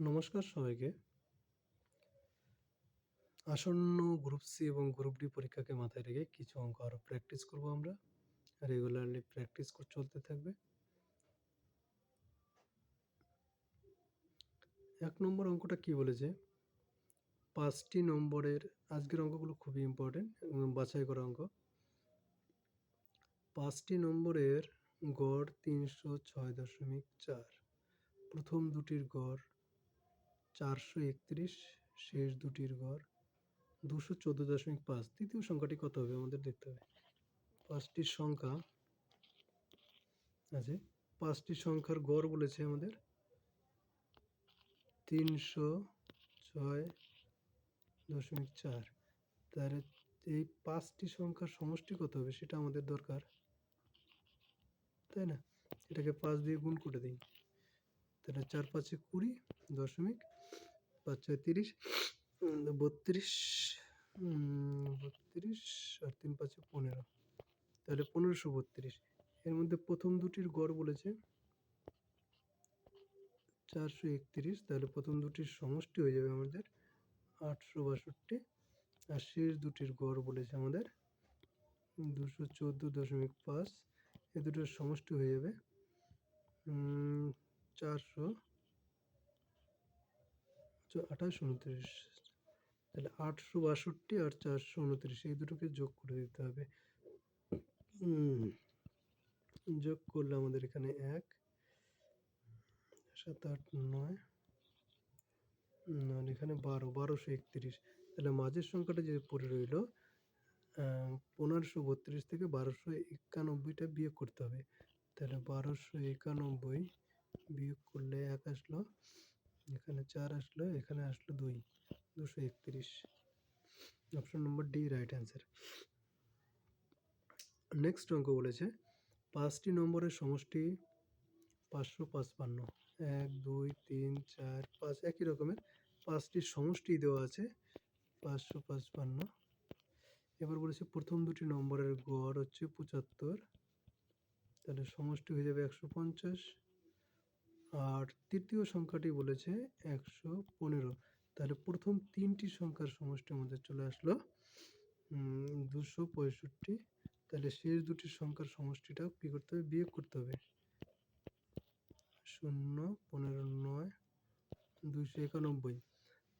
নমস্কার সবাইকে। আসন্ন গ্রুপ সি এবং গ্রুপ ডি পরীক্ষাকে মাথায় রেখে কিছু অঙ্ক আরও প্র্যাকটিস করব আমরা। রেগুলারলি প্র্যাকটিস চলতে থাকবে। এক নম্বর অঙ্কটা কি বলেছে? পাঁচটি নম্বরের আজকের অঙ্কগুলো খুবই ইম্পর্টেন্ট বাছাই করা অঙ্ক। পাঁচটি নম্বরের গড় তিনশো ছয় দশমিক চার। প্রথম দুটির গড় চারশো একত্রিশ, শেষ দুটির গড় দুশো চোদ্দ দশমিক পাঁচ। তৃতীয় সংখ্যাটি কত হবে? আমাদের দেখতে হবে। পাঁচটি সংখ্যা আছে। পাঁচটি সংখ্যার গড় বলেছে আমাদের তিনশো ছয় দশমিক চার। তাহলে এই পাঁচটি সংখ্যার সমষ্টি কত হবে সেটা আমাদের দরকার। তাই না? এটাকে পাঁচ দিয়ে গুণ করে দিই। তাহলে চার পাঁচে কুড়ি দশমিক পাঁচ ছয় তিরিশ বত্রিশ বত্রিশ আর তিন পাঁচে পনেরো। তাহলে পনেরোশো বত্রিশ। এর মধ্যে প্রথম দুটির গড় বলেছে চারশো একত্রিশ। তাহলে প্রথম দুটির সমষ্টি হয়ে যাবে আমাদের আটশো বাষট্টি। আর শেষ দুটির গড় বলেছে আমাদের দুশো চোদ্দ দশমিক পাঁচ। এ দুটোর সমষ্টি হয়ে যাবে চারশো আঠাশ উনত্রিশ। তাহলে আটশো বাষট্টি আর চারশো উনত্রিশ, এই দুটোকে যোগ করে দিতে হবে। যোগ করলে আমাদের এখানে এক, সাত, আট, নয় আর এখানে বারো, বারোশো একত্রিশ। তাহলে মাঝের সংখ্যাটা যে পড়ে রইল পনেরোশো বত্রিশ থেকে বারোশো একানব্বইটা বিয়োগ করতে হবে। তাহলে বারোশো একানব্বই বিয়োগ করলে এক আসলো এখানে চার আসলো, এখানে আসলো দুই, দুশো একত্রিশ। Option number D right answer next অঙ্ক বলেছে, পাঁচটি নম্বরের সমষ্টি পাঁচশো পাঁচপান্ন। এক, দুই, তিন, চার, পাঁচ, একই রকমের পাঁচটি সমষ্টি দেওয়া আছে পাঁচশো পাঁচপান্ন। এবার বলেছে প্রথম দুটি নম্বরের গড় হচ্ছে পঁচাত্তর, তাহলে সমষ্টি হয়ে যাবে একশো পঞ্চাশ। আর তৃতীয় সংখ্যাটি বলেছে একশো পনেরো। তাহলে প্রথম তিনটি সংখ্যার সমষ্টি আমাদের চলে আসলো দুশো পঁয়ষট্টি। তাহলে শেষ দুটি সংখ্যার সমষ্টিটা কী করতে হবে? বিয়োগ করতে হবে। শূন্য, পনেরো, নয় দুশো একানব্বই।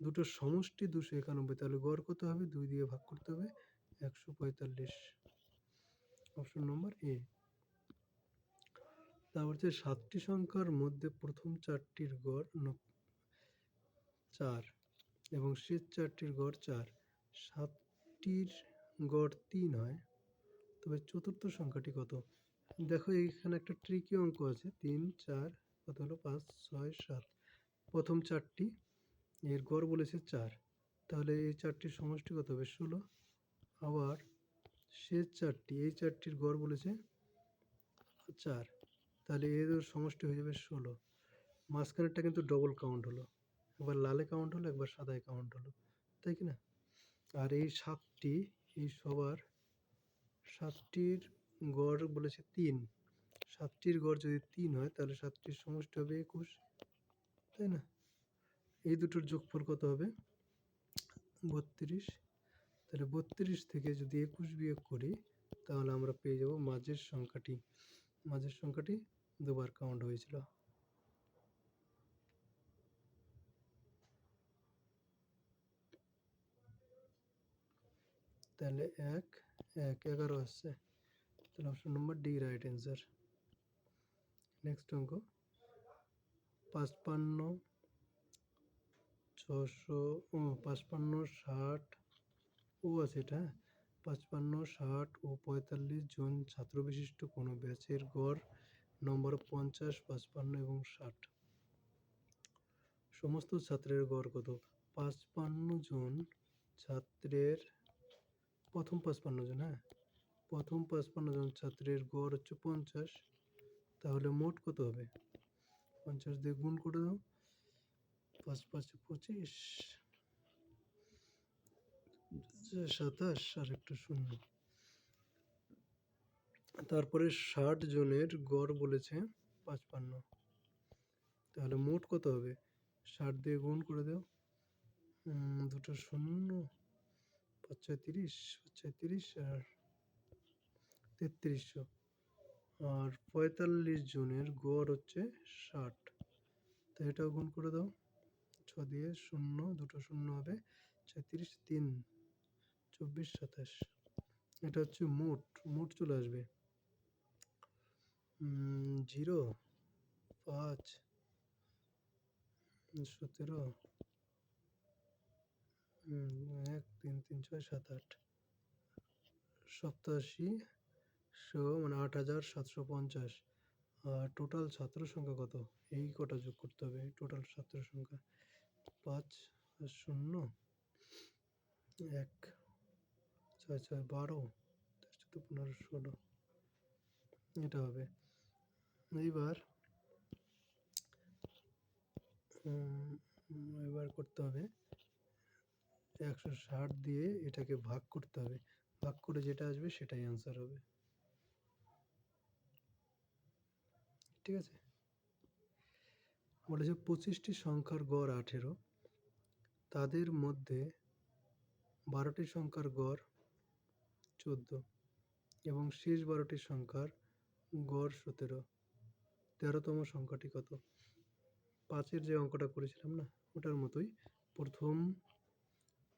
দুটো সমষ্টি দুশো একানব্বই, তাহলে গড় কত হবে? দুই দিয়ে ভাগ করতে হবে, একশো পঁয়তাল্লিশ। Option number A. তারপর হচ্ছে সাতটি সংখ্যার মধ্যে প্রথম চারটির গড় চার এবং শেষ চারটির গড় চার। সাতটির গড় তিন হয়। তবে চতুর্থ সংখ্যাটি কত? দেখো এখানে একটা ট্রিকি অঙ্ক আছে। তিন, চার, কত হলো? পাঁচ, ছয়, সাত। প্রথম চারটি, এর গড় বলেছে চার। তাহলে এই চারটির সমষ্টি কত হবে? ষোলো। আবার শেষ চারটি, এই চারটির গড় বলেছে চার। তাহলে এর সমষ্টি হয়ে যাবে ষোলো। মাঝখানেরটা কিন্তু ডবল কাউন্ট হলো। একবার লালে কাউন্ট হলো, একবার সাদায় কাউন্ট হলো। তাই কি না? আর এই সাতটি, এই সবার সাতটির গড় বলেছে তিন। সাতটির গড় যদি তিন হয়, তাহলে সাতটির সমষ্টি হবে একুশ। তাই না? এই দুটোর যোগফল কত হবে? বত্রিশ। তাহলে বত্রিশ থেকে যদি একুশ বিয়োগ করি, তাহলে আমরা পেয়ে যাব মাঝের সংখ্যাটি। মাঝের সংখ্যাটি দুবার কাউন্ট হয়েছিল। তাহলে এক এক, এগারো আসছে। তাহলে option number D right answer next অঙ্ক। পাঁচপান্ন, ছশো, ও, পাঁচপান্ন, ষাট, ও আছে এটা হ্যাঁ? পাঁচপান্ন, ষাট ও পঁয়তাল্লিশ জন ছাত্র বিশিষ্ট কোনো ব্যাচের গড় নম্বর পঞ্চাশ, পাঁচপান্ন এবং ষাট। সমস্ত ছাত্রের গড় কত? পাঁচপান্ন জন ছাত্রের, প্রথম পাঁচপান্ন জন হ্যাঁ? প্রথম পাঁচপান্ন জন ছাত্রের গড় হচ্ছে পঞ্চাশ। তাহলে মোট কত হবে? পঞ্চাশ দিয়ে গুণ করে দাও। পাঁচ পাঁচ, পঁচিশ। সাতাশ আর একটা শূন্য। তারপরে ষাট জনের গড় বলেছে পাঁচপান্ন। তাহলে মোট কত হবে? ষাট দিয়ে গুণ করে দাও। দুটো শূন্য পাঁচ ছয় তিরিশ পাঁচ ছয় তিরিশ আর তেত্রিশশো। আর পঁয়তাল্লিশ জনের গড় হচ্ছে ষাট। তো এটাও গুণ করে দাও। ছ দিয়ে শূন্য, দুটো শূন্য হবে ছত্রিশ, তিন, চব্বিশ, সাতাশ। এটা হচ্ছে মোট মোট চলে আসবে। জিরো, পাঁচ, সতেরো এক, তিন তিন, ছয়, সাত, আট, সপ্তাশি শো মানে আট হাজার সাতশো পঞ্চাশ। আর টোটাল ছাত্র সংখ্যা কত? এই কটা যোগ করতে হবে। টোটাল ছাত্র সংখ্যা পাঁচ, শূন্য, এক, ছয় ছয়, বারো পনেরো, ষোলো, এটা হবে। এইবার এবার করতে হবে। একশো ষাট দিয়ে এটাকে ভাগ করতে হবে। ভাগ করে যেটা আসবে সেটাই অ্যান্সার হবে। ঠিক আছে? বলেছে পঁচিশটি সংখ্যার গড় আঠেরো। তাদের মধ্যে বারোটি সংখ্যার গড় চোদ্দ এবং শেষ বারোটি সংখ্যার গড় সতেরো। তেরোতম সংখ্যাটি কত? পাঁচের যে অঙ্কটা করেছিলাম না, ওটার মতোই। প্রথম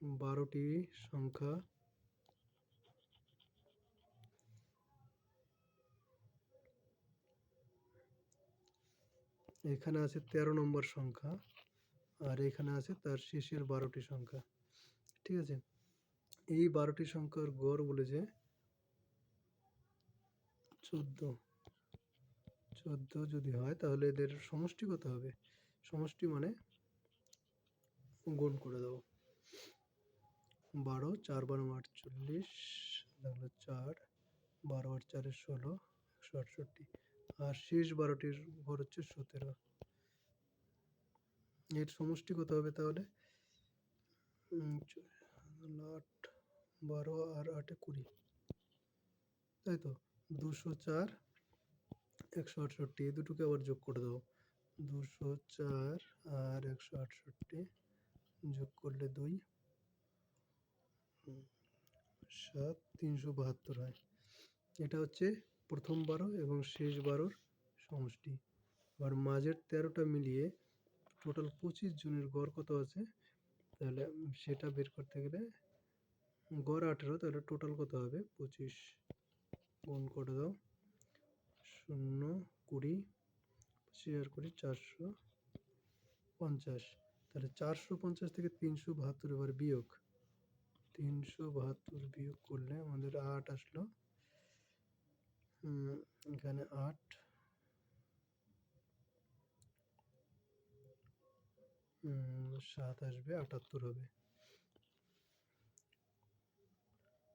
বারোটি সংখ্যা এখানে আছে তেরো নম্বর সংখ্যা, আর এখানে আছে তার শেষের বারোটি সংখ্যা। ঠিক আছে? এই বারোটি সংখ্যার গড় বলেছে চোদ্দ। চোদ্দ যদি হয়, তাহলে এদের সমষ্টি কত হবে? সমষ্টি মানে গুণ করে দেবো। বারো, চার বারো আটচল্লিশ তাহলে চার, বারো আট চারে ষোলো, একশো আটষট্টি। আর শেষ বারোটির ঘর হচ্ছে সতেরো। এর সমষ্টি কত হবে তাহলে আট, বারো আর আটে কুড়ি। তাই তো? দুশো চার একশো আটষট্টি, এই দুটোকে আবার যোগ করে দাও। দুশো চার আর একশো আটষট্টি যোগ করলে দুই। সাত, তিনশো বাহাত্তর হয়। এটা হচ্ছে প্রথম বারো এবং শেষ বারোর সমষ্টি। আর মাঝের তেরোটা মিলিয়ে টোটাল পঁচিশ জনের গড় কত আছে? তাহলে সেটা বের করতে গেলে গড় আঠেরো, তাহলে টোটাল কত হবে? পঁচিশ। গুণ করে দাও। শূন্য কুড়ি আর কুড়ি, চারশো পঞ্চাশ। তাহলে চারশো পঞ্চাশ থেকে তিনশো বাহাত্তর এবার বিয়োগ। তিনশো বাহাত্তর বিয়োগ করলে আমাদের আট আসলো। এখানে আট। সাত আসবে, আটাত্তর হবে।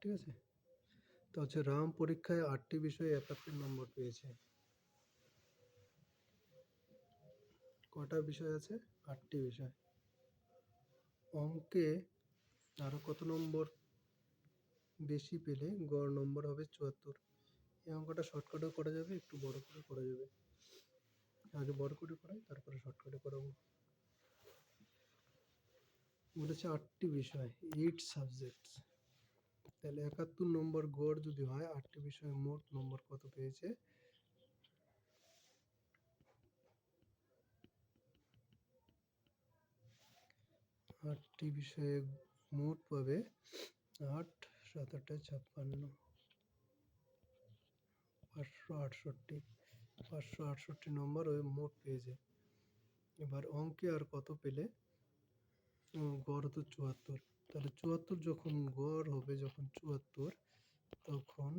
ঠিক আছে? তো হচ্ছে রাম পরীক্ষায় আটটি বিষয়ে একাত্তর নম্বর পেয়েছে। কটা বিষয় আছে? আটটি বিষয়। অঙ্কে আরও কত নম্বর বেশি পেলে গড় নম্বর হবে চুয়াত্তর। এই অঙ্কটা শর্টকাটও করা যাবে, একটু বড় করে করা যাবে। আগে বড় করে করাই, তারপরে শর্টকাটে করাবো। বলেছে আটটি বিষয় এইট সাবজেক্টস তাহলে একাত্তর নম্বর গড় যদি হয়, আটটি বিষয়ে মোট নম্বর কত পেয়েছে? আটটি বিষয়ে মোট পাবে আট সাত আটটায় ছাপ্পান্ন, পাঁচশো আটষট্টি পাঁচশো আটষট্টি নম্বর ওই মোট পেয়েছে। এবার অঙ্কে আর কত পেলে? গড় তো চুয়াত্তর। তাহলে চুয়াত্তর যখন গড় হবে, যখন চুয়াত্তর, তখন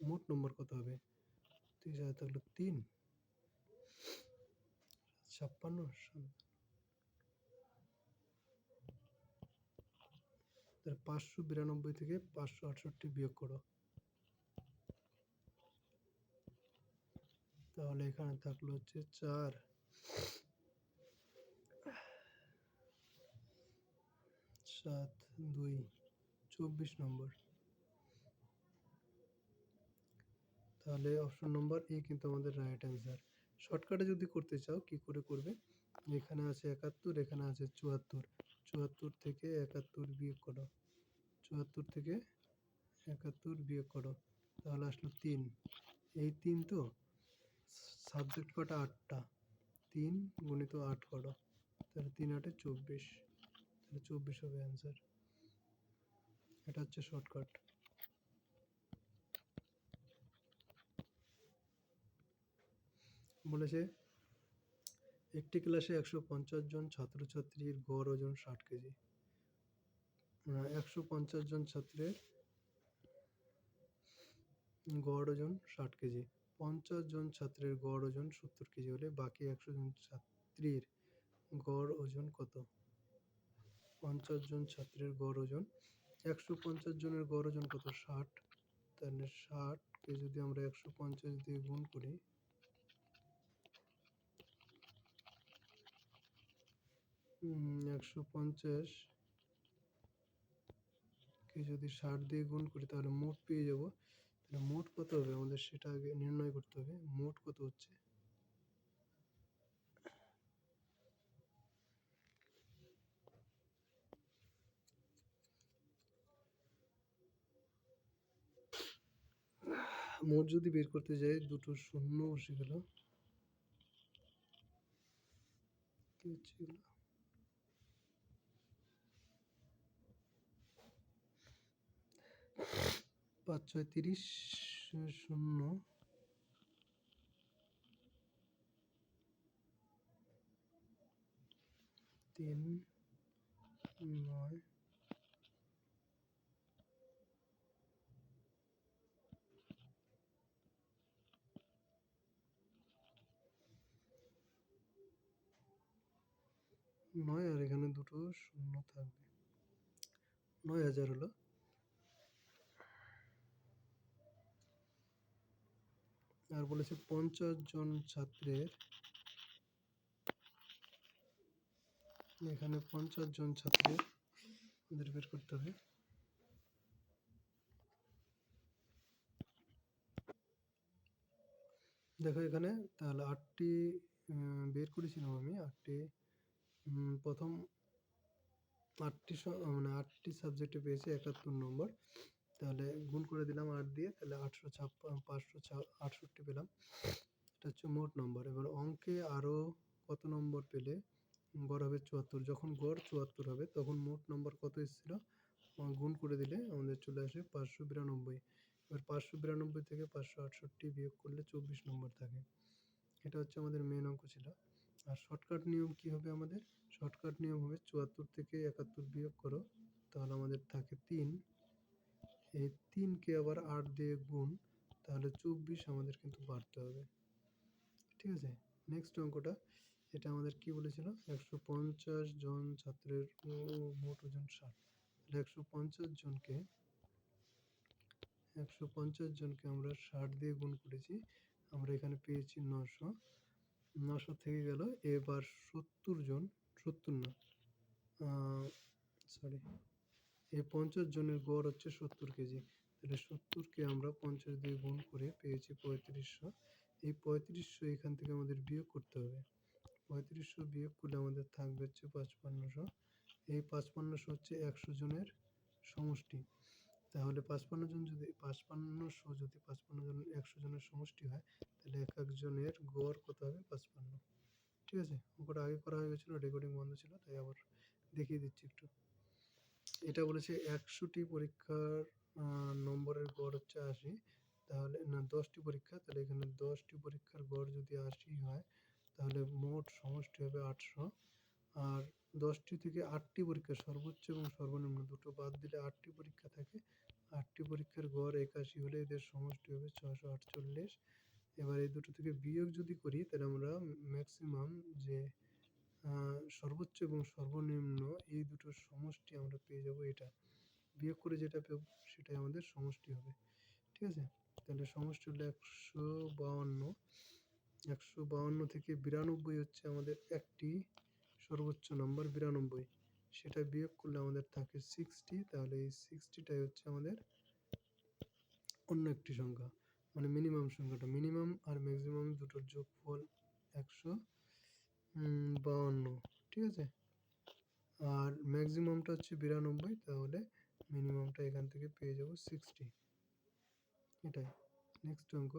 মোট নম্বর কত হবে? তিরিশ হাজার থাকল তিন। ছাপ্পান্ন পাঁচশো বিরানব্বই থেকে পাঁচশো আটষট্টি বিয়োগ করো। তাহলে এখানে থাকল হচ্ছে চার। সাত দুই চব্বিশ নম্বর। তাহলে অপশন নম্বর এ কিন্তু আমাদের রাইট অ্যান্সার শর্টকাটে যদি করতে চাও, কি করে করবে? এখানে আছে একাত্তর, এখানে আছে চুয়াত্তর। চুয়াত্তর থেকে একাত্তর বিয়োগ করো। চুয়াত্তর থেকে একাত্তর বিয়োগ করো। তাহলে আসলো তিন। এই তিন তো সাবজেক্ট কটা আটটা। তিন গুণিত আট করো। তাহলে তিন আটে চব্বিশ। তাহলে চব্বিশ হবে অ্যান্সার এটা হচ্ছে শর্টকাট বলেছে, একটি ক্লাসে একশো পঞ্চাশ জন ছাত্রছাত্রীর গড় ওজন ষাট কেজি। একশো পঞ্চাশ জন ছাত্রের গড় ওজন ষাট কেজি। পঞ্চাশ জন ছাত্রের গড় ওজন সত্তর কেজি হলে বাকি একশো জন ছাত্রীর গড় ওজন কত? পঞ্চাশ জন ছাত্রের গড় ওজন একশো পঞ্চাশ জনের গড় ওজন কত? ষাট। তাহলে ষাটকে যদি আমরা একশো পঞ্চাশ দিয়ে গুণ করি একশো পঞ্চাশ কে যদি ষাট দিয়ে গুণ করি, তাহলে মোট পেয়ে যাব। তাহলে মোট কত হবে? আমাদের সেটা আগে নির্ণয় করতে হবে। মোট কত হচ্ছে? মোট যদি বের করতে যাই, দুটো শূন্য বসে গেল? পাঁচ, ছয়, তিরিশ, শূন্য তিন, নয় নয় আর এখানে দুটো শূন্য থাকবে। নয় হাজার হলো। আর বলেছে পঞ্চাশ জন ছাত্রের। এখানে পঞ্চাশ জন ছাত্রের আমাদের বের করতে হবে। দেখো এখানে তাহলে আটটি বের করেছিলাম আমি, আটটি প্রথম আটটি মানে আটটি সাবজেক্টে পেয়েছি, একাত্তর নম্বর। তাহলে গুণ করে দিলাম আট দিয়ে, তাহলে আটশো ছাপ্পান্ন পাঁচশো আটষট্টি পেলাম। এটা হচ্ছে মোট নম্বর। এবার অঙ্কে আরও কত নম্বর পেলে? গড় হবে চুয়াত্তর। যখন গড় চুয়াত্তর হবে, তখন মোট নম্বর কত এসেছিল? গুণ করে দিলে আমাদের চলে আসে পাঁচশো বিরানব্বই। এবার পাঁচশো বিরানব্বই থেকে পাঁচশো আটষট্টি বিয়োগ করলে চব্বিশ নম্বর থাকে। এটা হচ্ছে আমাদের মেন অঙ্ক ছিল। আর শর্টকাট নিয়ম কি হবে আমাদের? শর্টকাট নিয়ম হবে চুয়াত্তর থেকে একাত্তর বিয়োগ করো। তাহলে আমাদের থাকে তিন। এই তিনকে আবার আট দিয়ে গুণ, তাহলে চব্বিশ আমাদের কিন্তু বাড়তে হবে। ঠিক আছে? নেক্সট অঙ্কটা, এটা আমাদের কি বলেছিল? একশো পঞ্চাশ জন ছাত্রের মোট ওজন ষাট। তাহলে একশো পঞ্চাশ জনকে, একশো পঞ্চাশ জনকে আমরা ষাট দিয়ে গুণ করেছি। আমরা এখানে পেয়েছি নশো নশো থেকে গেল। এবার সত্তর জন, সত্তর না সরি এই পঞ্চাশ জনের গড় হচ্ছে সত্তর কেজি। তাহলে সত্তরকে আমরা পঞ্চাশ দিয়ে গুণ করে পেয়েছি পঁয়ত্রিশশো। এই পঁয়ত্রিশশো এখান থেকে আমাদের বিয়োগ করতে হবে। পঁয়ত্রিশশো বিয়োগ করলে আমাদের থাকবে হচ্ছে পাঁচপান্নশো। এই পাঁচপান্নশো হচ্ছে একশো জনের সমষ্টি। তাহলে পাঁচপান্ন জন যদি পাঁচপান্নশো যদি পাঁচপান্ন জন, একশো জনের সমষ্টি হয়, তাহলে এক একজনের গড় কত হবে? পাঁচপান্ন। ঠিক আছে? অঙ্কটা আগে করা হয়ে গেছিল রেকর্ডিং বন্ধ ছিল, তাই আবার দেখিয়ে দিচ্ছি একটু। এটা বলেছে একশোটি পরীক্ষার নম্বরের গড় হচ্ছে আশি। তাহলে, না, দশটি পরীক্ষা, তাহলে এখানে দশটি পরীক্ষার গড় যদি আশি হয়, তাহলে মোট সমষ্টি হবে আটশো। আর দশটি থেকে আটটি পরীক্ষা সর্বোচ্চ এবং সর্বনিম্ন দুটো বাদ দিলে আটটি পরীক্ষা থাকে। আটটি পরীক্ষার গড় একাশি হলে এদের সমষ্টি হবে ছশো আটচল্লিশ। এবার এই দুটো থেকে বিয়োগ যদি করি, তাহলে আমরা ম্যাক্সিমাম যে সর্বোচ্চ এবং সর্বনিম্ন এই দুটোর সমষ্টি আমরা পেয়ে যাব এটা। বিয়োগ করে যেটা পেব, সেটাই আমাদের সমষ্টি হবে। ঠিক আছে? তাহলে সমষ্টি হলো একশো বাউান্ন। একশো বাউান্ন থেকে বিরানব্বই হচ্ছে আমাদের একটি সর্বোচ্চ নম্বর বিরানব্বই। সেটা বিয়োগ করলে আমাদের থাকে সিক্সটি তাহলে এই সিক্সটিটাই হচ্ছে আমাদের অন্য একটি সংখ্যা। মানে মিনিমাম সংখ্যাটা মিনিমাম আর ম্যাক্সিমাম দুটোর যোগফল একশো বাউন্ন, ঠিক আছে? আর ম্যাক্সিমামটা হচ্ছে বিরানব্বই, তাহলে মিনিমামটা এখান থেকে পেয়ে যাব সিক্সটি এটাই নেক্সট অঙ্ক।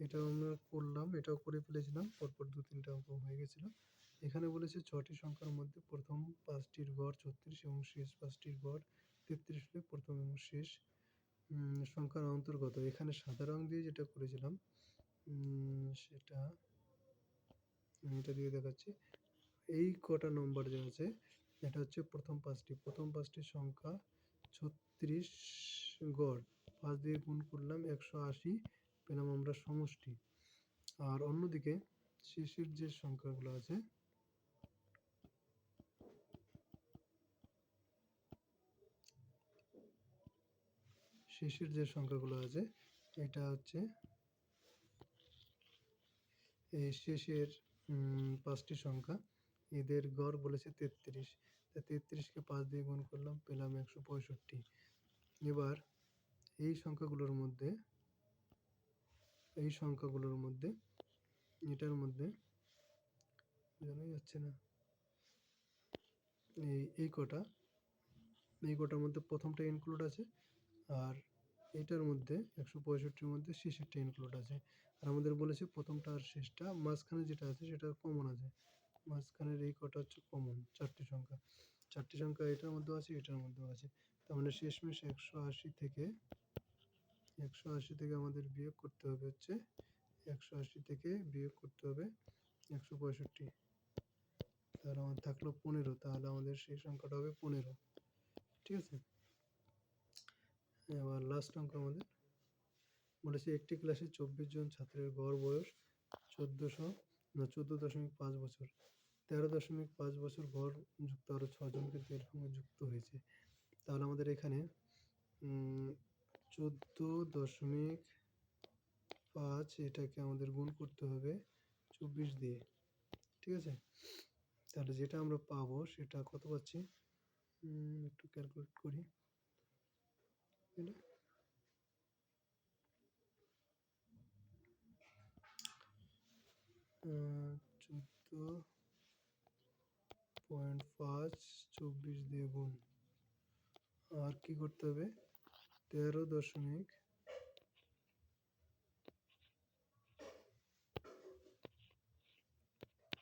এটাও আমরা করলাম, এটাও করে ফেলেছিলাম, পরপর দু তিনটা অঙ্ক হয়ে গেছিল। এখানে বলেছে ছটি সংখ্যার মধ্যে প্রথম পাঁচটির গড় ছত্রিশ এবং শেষ পাঁচটির গড় তেত্রিশ হলে প্রথম এবং শেষ সংখ্যার অন্তর্গত। এখানে সাদা রং দিয়ে যেটা করেছিলাম সেটা এটা দিয়ে দেখাচ্ছি। এই কটা নম্বর যে আছে, এটা হচ্ছে প্রথম পাঁচটি। প্রথম পাঁচটি সংখ্যা ছত্রিশ গড়। পাঁচ দিয়ে গুণ করলাম একশো আশি, পেলাম আমরা সমষ্টি। আর অন্যদিকে শেষের যে সংখ্যাগুলো আছে শেষের যে সংখ্যাগুলো আছে, এটা হচ্ছে এই শেষের পাঁচটি সংখ্যা। এদের গড় বলেছে তেত্রিশ। তা তেত্রিশকে পাঁচ দিয়ে গুণ করলাম, পেলাম একশো পঁয়ষট্টি। এবার এই সংখ্যাগুলোর মধ্যে, এই সংখ্যাগুলোর মধ্যে, এটার মধ্যে জানা যাচ্ছে না। এই এই কটা, এই কটার মধ্যে প্রথমটা ইনক্লুড আছে, আর এটার মধ্যে একশো পঁয়ষট্টির মধ্যে শেষেরটা ইনক্লুড আছে। আর আমাদের বলেছে প্রথমটা আর শেষটা, মাঝখানে যেটা আছে সেটা কমন আছে। মাঝখানের এই কটা হচ্ছে কমন চারটি সংখ্যা। চারটি সংখ্যা এটার মধ্যেও আছে, এটার মধ্যেও আছে। তার মানে শেষমেশ একশো আশি থেকে, একশো আশি থেকে আমাদের বিয়োগ করতে হবে হচ্ছে, একশো আশি থেকে বিয়োগ করতে হবে একশো পঁয়ষট্টি। তাহলে আমার থাকল পনেরো, তাহলে আমাদের সেই সংখ্যাটা হবে পনেরো। ঠিক আছে? এবার লাস্ট অঙ্ক আমাদের। বলেছে একটি ক্লাসে চব্বিশ জন ছাত্রের গড় বয়স চোদ্দোশো, না চোদ্দ দশমিক পাঁচ বছর। তেরো দশমিক পাঁচ বছর গড় যুক্ত আরও ছজনকে এর সঙ্গে যুক্ত হয়েছে। তাহলে আমাদের এখানে চোদ্দ দশমিক পাঁচ এটাকে আমাদের গুণ করতে হবে চব্বিশ দিয়ে। ঠিক আছে? তাহলে যেটা আমরা পাবো সেটা কত পাচ্ছি? একটু ক্যালকুলেট করি। চোদ্দ পয়েন্ট পাঁচ, চব্বিশ দিয়ে গুণ। আর কি করতে হবে? তেরো দশমিক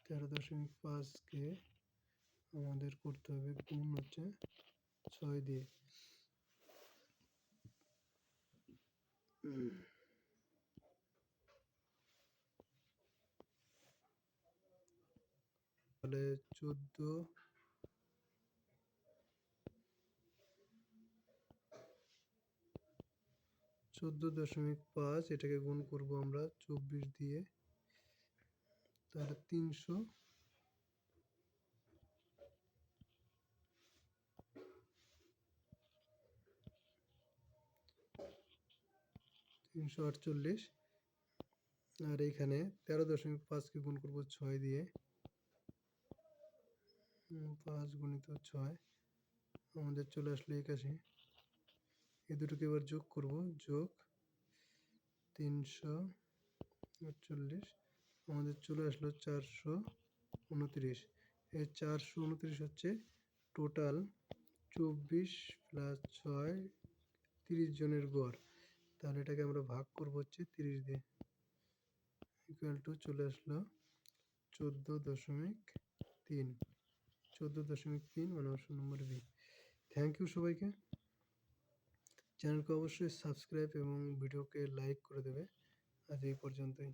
তেরো দশমিক পাঁচকে আমাদের করতে হবে, গুণ হচ্ছে ছয় দিয়ে। তাহলে চোদ্দ। চোদ্দ দশমিক পাঁচ এটাকে গুণ করব আমরা চব্বিশ দিয়ে। তাহলে তিনশো। তিনশো আটচল্লিশ। আর এইখানে তেরো দশমিক পাঁচকে গুণ করব ছয় দিয়ে। পাঁচ গুণিত ছয়, আমাদের চলে আসলো একাশি। এই দুটোকে এবার যোগ করব, যোগ তিনশো আটচল্লিশ, আমাদের চলে আসলো চারশো উনত্রিশ। এই চারশো উনত্রিশ হচ্ছে টোটাল চব্বিশ প্লাস ছয়, তিরিশ জনের গড়। তাহলে এটাকে আমরা ভাগ করব হচ্ছে তিরিশ দিয়ে। ইকুয়াল টু চলে আসলো চোদ্দ দশমিক তিন। চোদ্দ দশমিক তিন মানে option number B thank you সবাইকে। চ্যানেলকে অবশ্যই সাবস্ক্রাইব এবং ভিডিওকে লাইক করে দেবে। আজ এই পর্যন্তই।